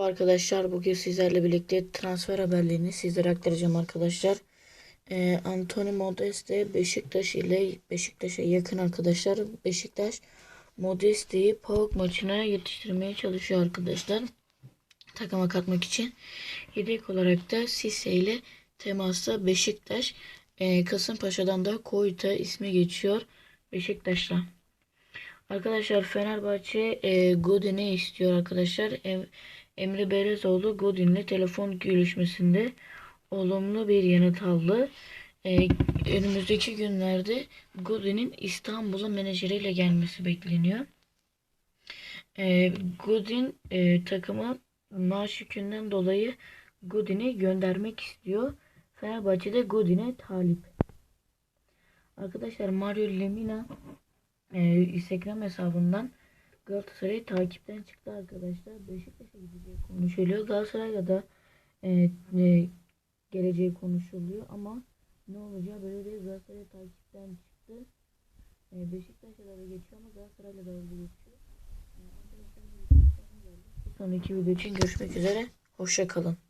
Arkadaşlar bugün sizlerle birlikte transfer haberlerini sizlere aktaracağım arkadaşlar. Ee, Anthony Modeste Beşiktaş ile Beşiktaş'a yakın arkadaşlar. Beşiktaş Modeste'yi PAOK maçına yetiştirmeye çalışıyor arkadaşlar. Takıma katmak için. Yedek olarak da Sisse ile temasta Beşiktaş. Ee, Kasımpaşa'dan da Koyta ismi geçiyor Beşiktaş'la. Arkadaşlar Fenerbahçe e, Godin'i istiyor arkadaşlar. Em- Emre Belezoğlu Godin'le telefon görüşmesinde olumlu bir yanıt aldı. E, önümüzdeki günlerde Godin'in İstanbul'a menajeriyle gelmesi bekleniyor. E, Godin e, takımı maaş yükünden dolayı Godin'i göndermek istiyor. Fenerbahçe de Godin'e talip. Arkadaşlar Mario Lemina e, Instagram hesabından Galatasaray'ı takipten çıktı arkadaşlar. Beşiktaş'a gideceği konuşuluyor. Galatasaray'la da e, e, geleceği konuşuluyor ama ne olacağı böyle değil. Galatasaray takipten çıktı. E, Beşiktaş'a da geçiyor ama Galatasaray'la da geçiyor. E, sonraki video görüşmek üzere. Hoşça kalın.